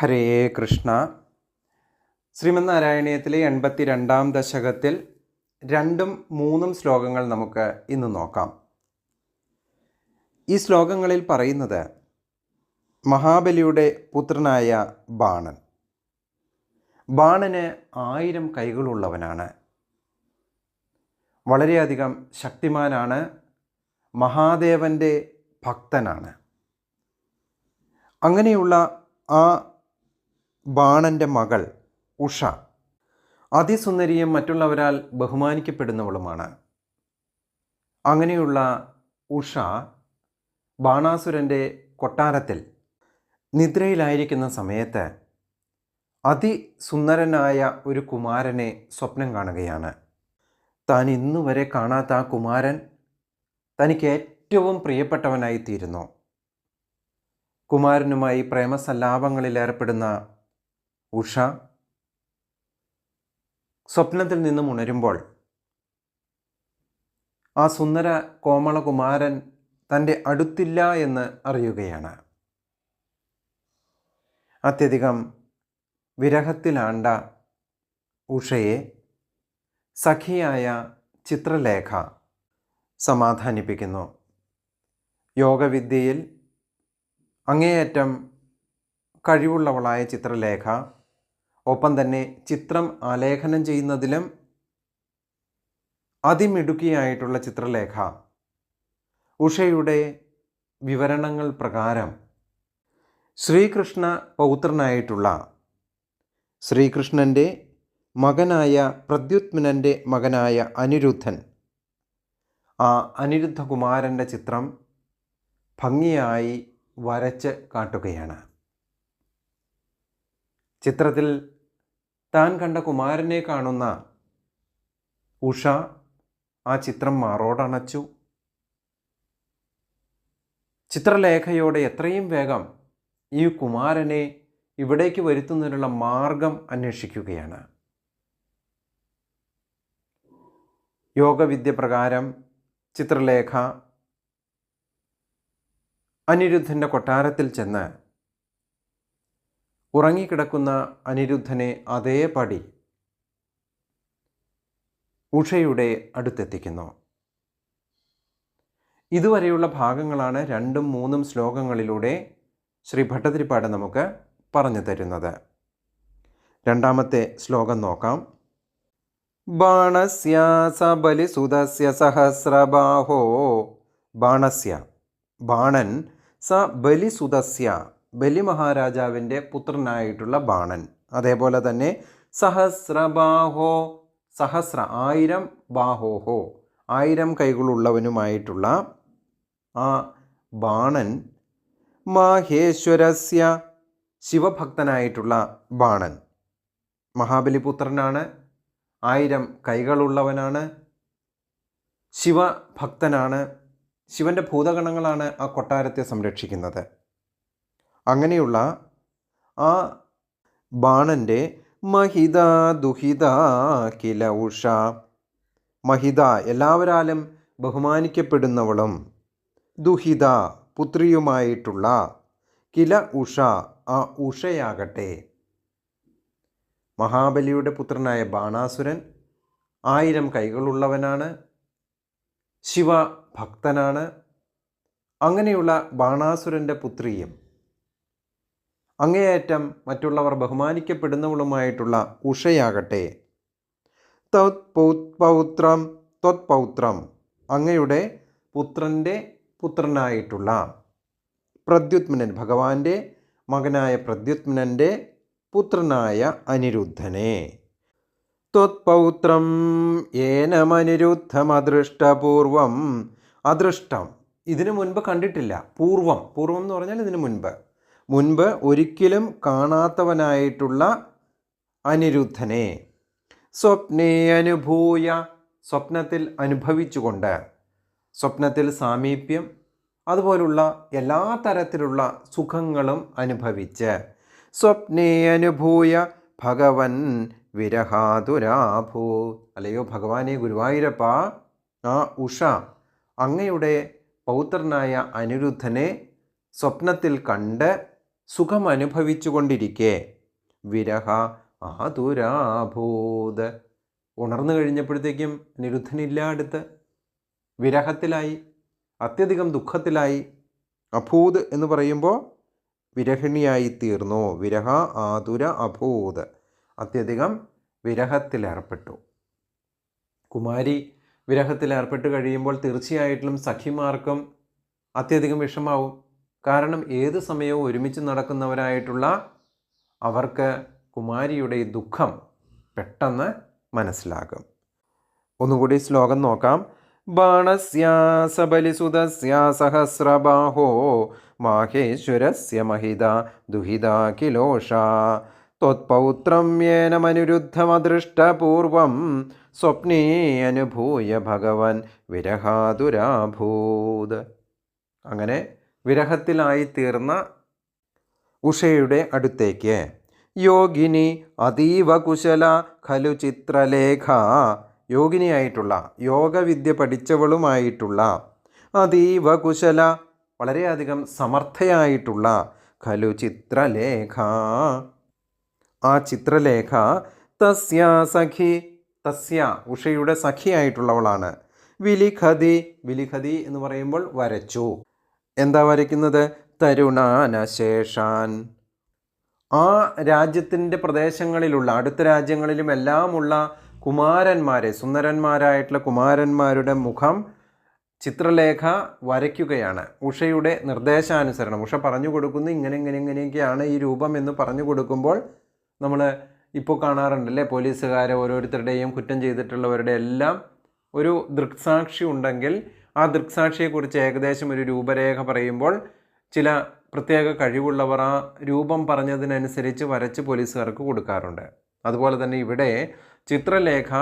ഹരേ കൃഷ്ണ. ശ്രീമന്നാരായണീയത്തിലെ എൺപത്തി രണ്ടാം ദശകത്തിൽ രണ്ടും മൂന്നും ശ്ലോകങ്ങൾ നമുക്ക് ഇന്ന് നോക്കാം. ഈ ശ്ലോകങ്ങളിൽ പറയുന്നത് മഹാബലിയുടെ പുത്രനായ ബാണൻ. ബാണന് ആയിരം കൈകളുള്ളവനാണ്. വളരെയധികം ശക്തിമാനാണ് മഹാദേവന്റെ ഭക്തനാണ്. അങ്ങനെയുള്ള ആ ബാണന്റെ മകൾ ഉഷ. അതിസുന്ദരിയും മറ്റുള്ളവരാൽ ബഹുമാനിക്കപ്പെടുന്നവളുമാണ്. അങ്ങനെയുള്ള ഉഷ ബാണാസുരന്റെ കൊട്ടാരത്തിൽ നിദ്രയിലായിരിക്കുന്ന സമയത്ത് അതിസുന്ദരനായ ഒരു കുമാരനെ സ്വപ്നം കാണുകയാണ്. താൻ ഇന്നുവരെ കാണാത്ത ആ കുമാരൻ തനിക്ക് ഏറ്റവും പ്രിയപ്പെട്ടവനായിത്തീരുന്നു. കുമാരനുമായി പ്രേമസല്ലാപങ്ങളിൽ ഏർപ്പെടുന്ന ഉഷ സ്വപ്നത്തിൽ നിന്നും ഉണരുമ്പോൾ ആ സുന്ദര കോമളകുമാരൻ തന്റെ അടുത്തില്ല എന്ന് അറിയുകയാണ്. അത്യധികം വിരഹത്തിലാണ്ട ഉഷയെ സഖിയായ ചിത്രലേഖ സമാധാനിപ്പിക്കുന്നു. യോഗവിദ്യയിൽ അങ്ങേയറ്റം കഴിവുള്ളവളായ ചിത്രലേഖ ഒപ്പം തന്നെ ചിത്രം ആലേഖനം ചെയ്യുന്നതിലും അതിമിടുക്കിയായിട്ടുള്ള ചിത്രലേഖ. ഉഷയുടെ വിവരണങ്ങൾ പ്രകാരം ശ്രീകൃഷ്ണ പൗത്രനായിട്ടുള്ള ശ്രീകൃഷ്ണന്റെ മകനായ പ്രദ്യുത്മനന്റെ മകനായ അനിരുദ്ധൻ ആ അനിരുദ്ധകുമാരന്റെ ചിത്രം ഭംഗിയായി വരച്ച് കാട്ടുകയാണ്. ചിത്രത്തിൽ താൻ കണ്ട കുമാരനെ കാണുന്ന ഉഷ ആ ചിത്രം മാറോടണച്ചു. ചിത്രലേഖയോടെ എത്രയും വേഗം ഈ കുമാരനെ ഇവിടേക്ക് വരുത്തുന്നതിനുള്ള മാർഗം അന്വേഷിക്കുകയാണ്. യോഗവിദ്യ പ്രകാരം ചിത്രലേഖ അനിരുദ്ധന്റെ കൊട്ടാരത്തിൽ ചെന്ന് ഉറങ്ങിക്കിടക്കുന്ന അനിരുദ്ധനെ അതേപടി ഉഷയുടെ അടുത്തെത്തിക്കുന്നു. ഇതുവരെയുള്ള ഭാഗങ്ങളാണ് രണ്ടും മൂന്നും ശ്ലോകങ്ങളിലൂടെ ശ്രീ ഭട്ടതിരിപ്പാട് നമുക്ക് പറഞ്ഞു തരുന്നത്. രണ്ടാമത്തെ ശ്ലോകം നോക്കാം. ബാണസ്യ സബലിസുതസ്യ സഹസ്രബാഹോ. ബാണസ്യ. ബാണൻ സ ബലിസുതസ്യ ബലി മഹാരാജാവിന്റെ പുത്രനായിട്ടുള്ള ബാണൻ. അതേപോലെ തന്നെ സഹസ്രബാഹോ സഹസ്ര ആയിരം ബാഹോഹോ ആയിരം കൈകളുള്ളവനുമായിട്ടുള്ള ആ ബാണൻ മാഹേശ്വരസ്യ ശിവഭക്തനായിട്ടുള്ള ബാണൻ. മഹാബലിപുത്രനാണ് ആയിരം കൈകളുള്ളവനാണ് ശിവഭക്തനാണ് ശിവന്റെ ഭൂതഗണങ്ങളാണ് ആ കൊട്ടാരത്തെ സംരക്ഷിക്കുന്നത്. അങ്ങനെയുള്ള ആ ബാണന്റെ മഹിത ദുഹിത കില ഉഷ. മഹിത എല്ലാവരാലും ബഹുമാനിക്കപ്പെടുന്നവളും ദുഹിത പുത്രിയുമായിട്ടുള്ള കില ഉഷ ആ ഉഷയാകട്ടെ. മഹാബലിയുടെ പുത്രനായ ബാണാസുരൻ ആയിരം കൈകളുള്ളവനാണ്. ശിവഭക്തനാണ്. അങ്ങനെയുള്ള ബാണാസുരന്റെ പുത്രിയും അങ്ങേയറ്റം മറ്റുള്ളവർ ബഹുമാനിക്കപ്പെടുന്നവളുമായിട്ടുള്ള ഉഷയാകട്ടെ. പൗത്രം ത്വത് പൗത്രം അങ്ങയുടെ പുത്രന്റെ പുത്രനായിട്ടുള്ള പ്രദ്യുത്മനൻ ഭഗവാന്റെ മകനായ പ്രദ്യുത്മനന്റെ പുത്രനായ അനിരുദ്ധനെ. ത്വത്പൗത്രം ഏനമനിരുദ്ധമദൃഷ്ടപൂർവം. അദൃഷ്ടം ഇതിനു മുൻപ് കണ്ടിട്ടില്ല. പൂർവം. പൂർവം എന്ന് പറഞ്ഞാൽ ഇതിനു മുൻപ്. മുൻപ് ഒരിക്കലും കാണാത്തവനായിട്ടുള്ള അനിരുദ്ധനെ. സ്വപ്നേ അനുഭൂയ സ്വപ്നത്തിൽ അനുഭവിച്ചുകൊണ്ട്. സ്വപ്നത്തിൽ സാമീപ്യം അതുപോലുള്ള എല്ലാ തരത്തിലുള്ള സുഖങ്ങളും അനുഭവിച്ച്. സ്വപ്നേ അനുഭൂയ ഭഗവൻ വിരഹാതുരാഭൂ. അല്ലയോ ഭഗവാനെ ഗുരുവായൂരപ്പ ആ ഉഷ. അങ്ങയുടെ പൗത്രനായ അനിരുദ്ധനെ സ്വപ്നത്തിൽ കണ്ട് സുഖം അനുഭവിച്ചുകൊണ്ടിരിക്കെ വിരഹ ആതുരാഭൂത്. ഉണർന്നു കഴിഞ്ഞപ്പോഴത്തേക്കും നിരുദ്ധനില്ല അടുത്ത്. വിരഹത്തിലായി അത്യധികം ദുഃഖത്തിലായി. അഭൂത് എന്ന് പറയുമ്പോൾ വിരഹിണിയായി തീർന്നു വിരഹ ആതുര അഭൂത് അത്യധികം വിരഹത്തിലേർപ്പെട്ടു. കുമാരി വിരഹത്തിലേർപ്പെട്ട് കഴിയുമ്പോൾ തീർച്ചയായിട്ടും സഖിമാർക്കും അത്യധികം വിഷമാവും. കാരണം ഏത് സമയവും ഒരുമിച്ച് നടക്കുന്നവരായിട്ടുള്ള അവർക്ക് കുമാരിയുടെ ദുഃഖം പെട്ടെന്ന് മനസ്സിലാകും. ഒന്നുകൂടി ശ്ലോകം നോക്കാം. ബാണസ്യാസബലിസുതസ്യ സഹസ്രബാഹോ മാഹേശ്വരസ്യ മഹിത ദുഹിത കിലോഷ. ത്വത്പൗത്രം യേന മനുരുദ്ധമദൃഷ്ടപൂർവം സ്വപ്നേ അനുഭൂയ ഭഗവൻ വിരഹാതുരാഭൂത്. അങ്ങനെ വിരഹത്തിലായിത്തീർന്ന ഉഷയുടെ അടുത്തേക്ക്. യോഗിനി അതീവ കുശല ഖലു ചിത്രലേഖ യോഗിനിയായിട്ടുള്ള യോഗവിദ്യ പഠിച്ചവളുമായിട്ടുള്ള അതീവ കുശല വളരെയധികം സമർത്ഥയായിട്ടുള്ള ഖലു ചിത്രലേഖ ആ ചിത്രലേഖ തസ്യ സഖി തസ്യ ഉഷയുടെ സഖിയായിട്ടുള്ളവളാണ്. വിലിഖതി വിലിഖതി എന്ന് പറയുമ്പോൾ വരച്ചു. എന്താ വരയ്ക്കുന്നത്? തരുണാനശേഷാൻ. ആ രാജ്യത്തിന്റെ പ്രദേശങ്ങളിലുള്ള അടുത്ത രാജ്യങ്ങളിലും എല്ലാമുള്ള കുമാരന്മാരെ സുന്ദരന്മാരായിട്ടുള്ള കുമാരന്മാരുടെ മുഖം ചിത്രലേഖ വരയ്ക്കുകയാണ്. ഉഷയുടെ നിർദ്ദേശാനുസരണം. ഉഷ പറഞ്ഞു കൊടുക്കുന്നു ഇങ്ങനെ ഇങ്ങനെ ഇങ്ങനെയൊക്കെയാണ് ഈ രൂപം എന്ന് പറഞ്ഞു കൊടുക്കുമ്പോൾ നമ്മൾ ഇപ്പോൾ കാണാറുണ്ടല്ലേ പോലീസുകാരെ ഓരോരുത്തരുടെയും കുറ്റം ചെയ്തിട്ടുള്ളവരുടെ എല്ലാം ഒരു ദൃക്സാക്ഷി ഉണ്ടെങ്കിൽ ആ ദൃക്സാക്ഷിയെക്കുറിച്ച് ഏകദേശം ഒരു രൂപരേഖ പറയുമ്പോൾ ചില പ്രത്യേക കഴിവുള്ളവർ ആ രൂപം പറഞ്ഞതിനനുസരിച്ച് വരച്ച് പോലീസുകാർക്ക് കൊടുക്കാറുണ്ട്. അതുപോലെ തന്നെ ഇവിടെ ചിത്രലേഖ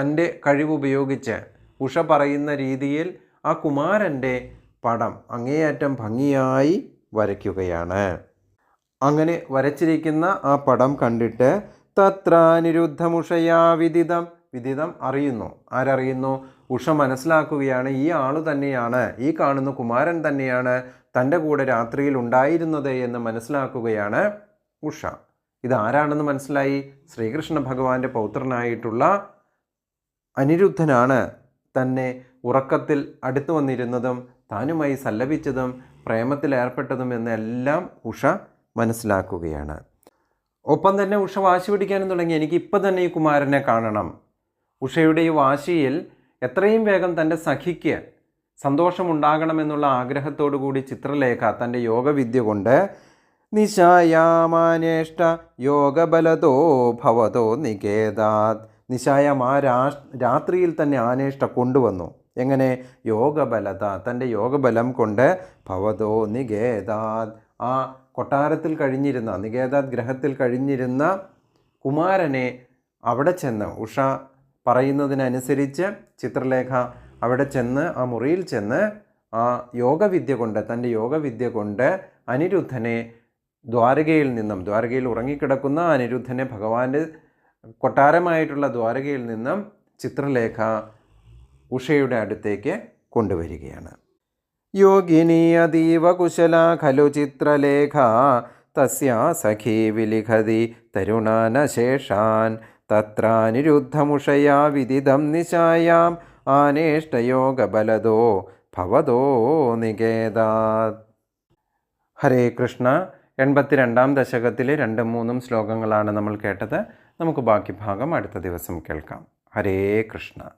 തന്റെ കഴിവുപയോഗിച്ച് ഉഷ പറയുന്ന രീതിയിൽ ആ കുമാരന്റെ പടം അങ്ങേയറ്റം ഭംഗിയായി വരയ്ക്കുകയാണ്. അങ്ങനെ വരച്ചിരിക്കുന്ന ആ പടം കണ്ടിട്ട് തത്രാനിരുദ്ധമുഷയാ വിദിതം വിദിതം അറിയുന്നു. ആരറിയുന്നു? ഉഷ മനസ്സിലാക്കുകയാണ്. ഈ ആൾ തന്നെയാണ് ഈ കാണുന്ന കുമാരൻ തന്നെയാണ് തന്റെ കൂടെ രാത്രിയിൽ ഉണ്ടായിരുന്നത് എന്ന് മനസ്സിലാക്കുകയാണ് ഉഷ. ഇതാരാണെന്ന് മനസ്സിലായി? ശ്രീകൃഷ്ണ ഭഗവാന്റെ പൗത്രനായിട്ടുള്ള അനിരുദ്ധനാണ് തന്നെ ഉറക്കത്തിൽ അടുത്തു വന്നിരുന്നതും താനുമായി സല്ലപിച്ചതും പ്രേമത്തിൽ ഏർപ്പെട്ടതും എന്നെല്ലാം ഉഷ മനസ്സിലാക്കുകയാണ്. ഒപ്പം തന്നെ ഉഷ വാശി പിടിക്കാനും തുടങ്ങി. എനിക്ക് ഇപ്പം തന്നെ ഈ കുമാരനെ കാണണം. ഉഷയുടെ ഈ വാശിയിൽ എത്രയും വേഗം തന്റെ സഖിക്ക് സന്തോഷമുണ്ടാകണമെന്നുള്ള ആഗ്രഹത്തോടു കൂടി ചിത്രലേഖ തന്റെ യോഗവിദ്യ കൊണ്ട് നിശായാമാനേഷ്ട യോഗബലതോ ഭവതോ നികേതാത് നിശായാം ആ രാത്രിയിൽ തന്നെ ആനേഷ്ട കൊണ്ടുവന്നു. എങ്ങനെ? യോഗബലത തന്റെ യോഗബലം കൊണ്ട് ഭവതോ നികേതാത് ആ കൊട്ടാരത്തിൽ കഴിഞ്ഞിരുന്ന നികേതാത് ഗ്രഹത്തിൽ കഴിഞ്ഞിരുന്ന കുമാരനെ അവിടെ ചെന്ന് ഉഷ പറയുന്നതിനനുസരിച്ച് ചിത്രലേഖ അവിടെ ചെന്ന് ആ മുറിയിൽ ചെന്ന് ആ യോഗവിദ്യ കൊണ്ട് തന്റെ യോഗവിദ്യ കൊണ്ട് അനിരുദ്ധനെ ദ്വാരകയിൽ നിന്നും ദ്വാരകയിൽ ഉറങ്ങിക്കിടക്കുന്ന അനിരുദ്ധനെ ഭഗവാന്റെ കൊട്ടാരമായിട്ടുള്ള ദ്വാരകയിൽ നിന്നും ചിത്രലേഖ ഉഷയുടെ അടുത്തേക്ക് കൊണ്ടുവരികയാണ്. യോഗിനി അതീവ കുശല ഖലു ചിത്രലേഖ തസ്യ സഖീ വിലിഖതി തരുണാനശേഷാൻ തത്രാനിരുദ്ധമുഷയാ വിദിതം നിശായാം ആനേഷ്ടയോഗബലദോ ഭവതോ നികേതാത്. ഹരേ കൃഷ്ണ. എൺപത്തിരണ്ടാം ദശകത്തിലെ രണ്ടും മൂന്നും ശ്ലോകങ്ങളാണ് നമ്മൾ കേട്ടത്. നമുക്ക് ബാക്കി ഭാഗം അടുത്ത ദിവസം കേൾക്കാം. ഹരേ കൃഷ്ണ.